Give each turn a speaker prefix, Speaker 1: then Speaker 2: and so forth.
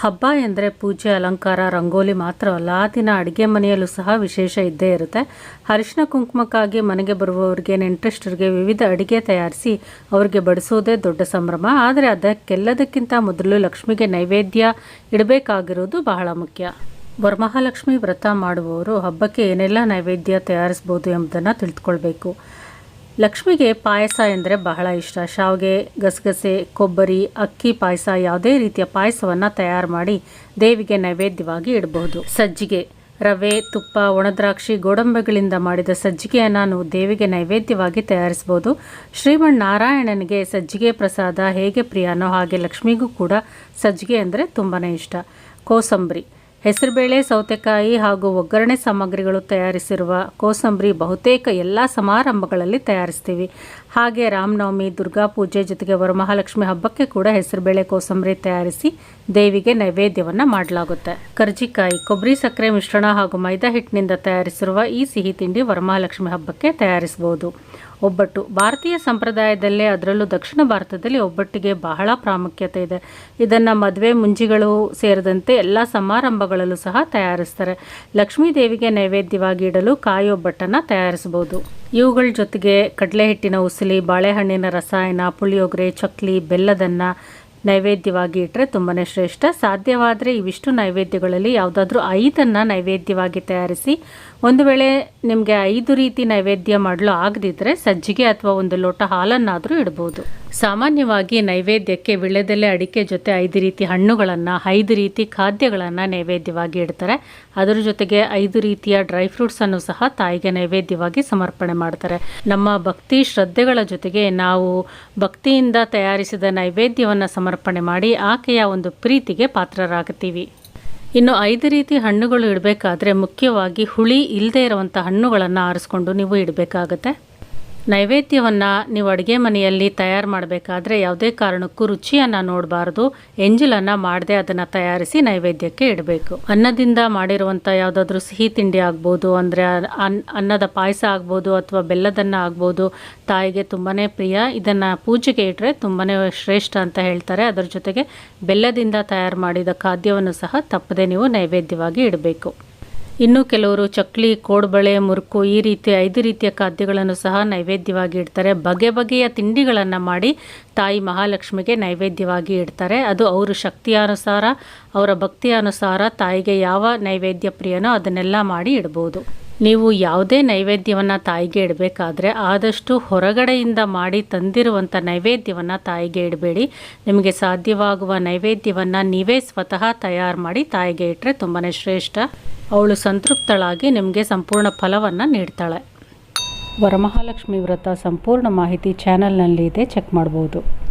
Speaker 1: ಹಬ್ಬ ಎಂದರೆ ಪೂಜೆ, ಅಲಂಕಾರ, ರಂಗೋಲಿ ಮಾತ್ರವಲ್ಲ, ಆ ದಿನ ಅಡುಗೆ ಮನೆಯಲ್ಲೂ ಸಹ ವಿಶೇಷ ಇದ್ದೇ ಇರುತ್ತೆ. ಅರಿಶಿನ ಕುಂಕುಮಕ್ಕಾಗಿ ಮನೆಗೆ ಬರುವವರಿಗೆ, ನೆಂಟರಿಷ್ಟರಿಗೆ ವಿವಿಧ ಅಡುಗೆ ತಯಾರಿಸಿ ಅವರಿಗೆ ಬಡಿಸೋದೇ ದೊಡ್ಡ ಸಂಭ್ರಮ. ಆದರೆ ಅದಕ್ಕೆಲ್ಲದಕ್ಕಿಂತ ಮೊದಲು ಲಕ್ಷ್ಮಿಗೆ ನೈವೇದ್ಯ ಇಡಬೇಕಾಗಿರೋದು ಬಹಳ ಮುಖ್ಯ. ವರಮಹಾಲಕ್ಷ್ಮಿ ವ್ರತ ಮಾಡುವವರು ಹಬ್ಬಕ್ಕೆ ಏನೆಲ್ಲ ನೈವೇದ್ಯ ತಯಾರಿಸ್ಬೋದು ಎಂಬುದನ್ನು ತಿಳಿದುಕೊಳ್ಬೇಕು. ಲಕ್ಷ್ಮಿಗೆ ಪಾಯಸ ಎಂದರೆ ಬಹಳ ಇಷ್ಟ. ಶಾವಿಗೆ, ಗಸಗಸೆ, ಕೊಬ್ಬರಿ, ಅಕ್ಕಿ ಪಾಯಸ ಯಾವುದೇ ರೀತಿಯ ಪಾಯಸವನ್ನು ತಯಾರು ಮಾಡಿ ದೇವಿಗೆ ನೈವೇದ್ಯವಾಗಿ ಇಡಬಹುದು. ಸಜ್ಜಿಗೆ, ರವೆ, ತುಪ್ಪ, ಒಣದ್ರಾಕ್ಷಿ, ಗೋಡಂಬಿಗಳಿಂದ ಮಾಡಿದ ಸಜ್ಜಿಗೆಯನ್ನು ನಾವು ದೇವಿಗೆ ನೈವೇದ್ಯವಾಗಿ ತಯಾರಿಸ್ಬೋದು ಶ್ರೀಮಣ್ ನಾರಾಯಣನಿಗೆ ಸಜ್ಜಿಗೆ ಪ್ರಸಾದ ಹೇಗೆ ಪ್ರಿಯನೋ ಹಾಗೆ ಲಕ್ಷ್ಮಿಗೂ ಕೂಡ ಸಜ್ಜಿಗೆ ಅಂದರೆ ತುಂಬಾ ಇಷ್ಟ. ಕೋಸಂಬರಿ ಹೆಸರುಬೇಳೆ ಸೌತೆಕಾಯಿ ಹಾಗೂ ಒಗ್ಗರಣೆ ಸಾಮಗ್ರಿಗಳು ತಯಾರಿಸಿರುವ ಕೋಸಂಬರಿ ಬಹುತೇಕ ಎಲ್ಲ ಸಮಾರಂಭಗಳಲ್ಲಿ ತಯಾರಿಸ್ತೀವಿ. ಹಾಗೆ ರಾಮನವಮಿ ದುರ್ಗಾ ಪೂಜೆ ಜೊತೆಗೆ ವರಮಹಾಲಕ್ಷ್ಮಿ ಹಬ್ಬಕ್ಕೆ ಕೂಡ ಹೆಸರುಬೇಳೆ ಕೋಸಂಬರಿ ತಯಾರಿಸಿ ದೇವಿಗೆ ನೈವೇದ್ಯವನ್ನು ಮಾಡಲಾಗುತ್ತೆ. ಕರ್ಜಿಕಾಯಿ, ಕೊಬ್ಬರಿ ಸಕ್ಕರೆ ಮಿಶ್ರಣ ಹಾಗೂ ಮೈದಾ ಹಿಟ್ಟಿನಿಂದ ತಯಾರಿಸಿರುವ ಈ ಸಿಹಿ ತಿಂಡಿ ವರಮಹಾಲಕ್ಷ್ಮಿ ಹಬ್ಬಕ್ಕೆ ತಯಾರಿಸಬಹುದು. ಒಬ್ಬಟ್ಟು, ಭಾರತೀಯ ಸಂಪ್ರದಾಯದಲ್ಲೇ ಅದರಲ್ಲೂ ದಕ್ಷಿಣ ಭಾರತದಲ್ಲಿ ಒಬ್ಬಟ್ಟಿಗೆ ಬಹಳ ಪ್ರಾಮುಖ್ಯತೆ ಇದೆ. ಇದನ್ನು ಮದುವೆ ಮುಂಜಿಗಳು ಸೇರಿದಂತೆ ಎಲ್ಲ ಸಮಾರಂಭಗಳಲ್ಲೂ ಸಹ ತಯಾರಿಸ್ತಾರೆ. ಲಕ್ಷ್ಮೀ ದೇವಿಗೆ ನೈವೇದ್ಯವಾಗಿ ಇಡಲು ಕಾಯಿ ಒಬ್ಬಟ್ಟನ್ನು ತಯಾರಿಸಬಹುದು. ಇವುಗಳ ಜೊತೆಗೆ ಕಡಲೆ ಹಿಟ್ಟಿನ ಉಸಿಲಿ, ಬಾಳೆಹಣ್ಣಿನ ರಸಾಯನ, ಪುಳಿಯೋಗರೆ, ಚಕ್ಲಿ, ಬೆಲ್ಲದನ್ನ ನೈವೇದ್ಯವಾಗಿ ಇಟ್ಟರೆ ತುಂಬಾ ಶ್ರೇಷ್ಠ. ಸಾಧ್ಯವಾದರೆ ಇವಿಷ್ಟು ನೈವೇದ್ಯಗಳಲ್ಲಿ ಯಾವುದಾದ್ರೂ ಐದನ್ನು ನೈವೇದ್ಯವಾಗಿ ತಯಾರಿಸಿ ಒಂದು ವೇಳೆ ನಿಮಗೆ ಐದು ರೀತಿ ನೈವೇದ್ಯ ಮಾಡಲು ಆಗದಿದ್ದರೆ ಸಜ್ಜಿಗೆ ಅಥವಾ ಒಂದು ಲೋಟ ಹಾಲನ್ನಾದರೂ ಇಡ್ಬೋದು. ಸಾಮಾನ್ಯವಾಗಿ ನೈವೇದ್ಯಕ್ಕೆ ವಿಳೆದೆಲೆ ಅಡಿಕೆ ಜೊತೆ ಐದು ರೀತಿ ಹಣ್ಣುಗಳನ್ನು, ಐದು ರೀತಿ ಖಾದ್ಯಗಳನ್ನು ನೈವೇದ್ಯವಾಗಿ ಇಡ್ತಾರೆ. ಅದರ ಜೊತೆಗೆ ಐದು ರೀತಿಯ ಡ್ರೈ ಫ್ರೂಟ್ಸನ್ನು ಸಹ ತಾಯಿಗೆ ನೈವೇದ್ಯವಾಗಿ ಸಮರ್ಪಣೆ ಮಾಡ್ತಾರೆ. ನಮ್ಮ ಭಕ್ತಿ ಶ್ರದ್ಧೆಗಳ ಜೊತೆಗೆ ನಾವು ಭಕ್ತಿಯಿಂದ ತಯಾರಿಸಿದ ನೈವೇದ್ಯವನ್ನು ಸಮರ್ಪಣೆ ಮಾಡಿ ಆಕೆಯ ಒಂದು ಪ್ರೀತಿಗೆ ಪಾತ್ರರಾಗುತ್ತೀವಿ ಇನ್ನು ಐದು ರೀತಿ ಹಣ್ಣುಗಳು ಇಡಬೇಕಾದ್ರೆ ಮುಖ್ಯವಾಗಿ ಹುಳಿ ಇಲ್ಲದೆ ಇರುವಂಥ ಹಣ್ಣುಗಳನ್ನು ಆರಿಸ್ಕೊಂಡು ನೀವು ಇಡಬೇಕಾಗತ್ತೆ. ನೈವೇದ್ಯವನ್ನು ನೀವು ಅಡುಗೆ ಮನೆಯಲ್ಲಿ ತಯಾರು ಮಾಡಬೇಕಾದ್ರೆ ಯಾವುದೇ ಕಾರಣಕ್ಕೂ ರುಚಿಯನ್ನು ನೋಡಬಾರ್ದು. ಎಂಜಲನ್ನು ಮಾಡದೆ ಅದನ್ನು ತಯಾರಿಸಿ ನೈವೇದ್ಯಕ್ಕೆ ಇಡಬೇಕು. ಅನ್ನದಿಂದ ಮಾಡಿರುವಂಥ ಯಾವುದಾದ್ರೂ ಸಿಹಿ ತಿಂಡಿ ಆಗ್ಬೋದು, ಅಂದರೆ ಅನ್, ಅನ್ನದ ಪಾಯಸ ಆಗ್ಬೋದು ಅಥವಾ ಬೆಲ್ಲದನ್ನ ಆಗ್ಬೋದು, ತಾಯಿಗೆ ತುಂಬಾ ಪ್ರಿಯ. ಇದನ್ನು ಪೂಜೆಗೆ ಇಟ್ಟರೆ ತುಂಬಾ ಶ್ರೇಷ್ಠ ಅಂತ ಹೇಳ್ತಾರೆ. ಅದರ ಜೊತೆಗೆ ಬೆಲ್ಲದಿಂದ ತಯಾರು ಮಾಡಿದ ಖಾದ್ಯವನ್ನು ಸಹ ತಪ್ಪದೆ ನೀವು ನೈವೇದ್ಯವಾಗಿ ಇಡಬೇಕು. ಇನ್ನು ಕೆಲವರು ಚಕ್ಲಿ, ಕೋಡ್ಬಳೆ, ಮುರುಕು ಈ ರೀತಿ ಐದು ರೀತಿಯ ಖಾದ್ಯಗಳನ್ನು ಸಹ ನೈವೇದ್ಯವಾಗಿ ಇಡ್ತಾರೆ. ಬಗೆ ಬಗೆಯ ತಿಂಡಿಗಳನ್ನು ಮಾಡಿ ತಾಯಿ ಮಹಾಲಕ್ಷ್ಮಿಗೆ ನೈವೇದ್ಯವಾಗಿ ಇಡ್ತಾರೆ. ಅದು ಅವರು ಶಕ್ತಿಯಾನುಸಾರ ಅವರ ಭಕ್ತಿಯ ಅನುಸಾರ ತಾಯಿಗೆ ಯಾವ ನೈವೇದ್ಯ ಪ್ರಿಯನೋ ಅದನ್ನೆಲ್ಲ ಮಾಡಿ ಇಡ್ಬೋದು. ನೀವು ಯಾವುದೇ ನೈವೇದ್ಯವನ್ನು ತಾಯಿಗೆ ಇಡಬೇಕಾದ್ರೆ ಆದಷ್ಟು ಹೊರಗಡೆಯಿಂದ ಮಾಡಿ ತಂದಿರುವಂಥ ನೈವೇದ್ಯವನ್ನು ತಾಯಿಗೆ ಇಡಬೇಡಿ. ನಿಮಗೆ ಸಾಧ್ಯವಾಗುವ ನೈವೇದ್ಯವನ್ನು ನೀವೇ ಸ್ವತಃ ತಯಾರು ಮಾಡಿ ತಾಯಿಗೆ ಇಟ್ಟರೆ ತುಂಬಾ ಶ್ರೇಷ್ಠ. ಅವಳು ಸಂತೃಪ್ತಳಾಗಿ ನಿಮಗೆ ಸಂಪೂರ್ಣ ಫಲವನ್ನು ನೀಡ್ತಾಳೆ. ವರಮಹಾಲಕ್ಷ್ಮಿ ವ್ರತ ಸಂಪೂರ್ಣ ಮಾಹಿತಿ ಚಾನಲ್ನಲ್ಲಿ ಇದೆ ಚೆಕ್ ಮಾಡ್ಬೋದು.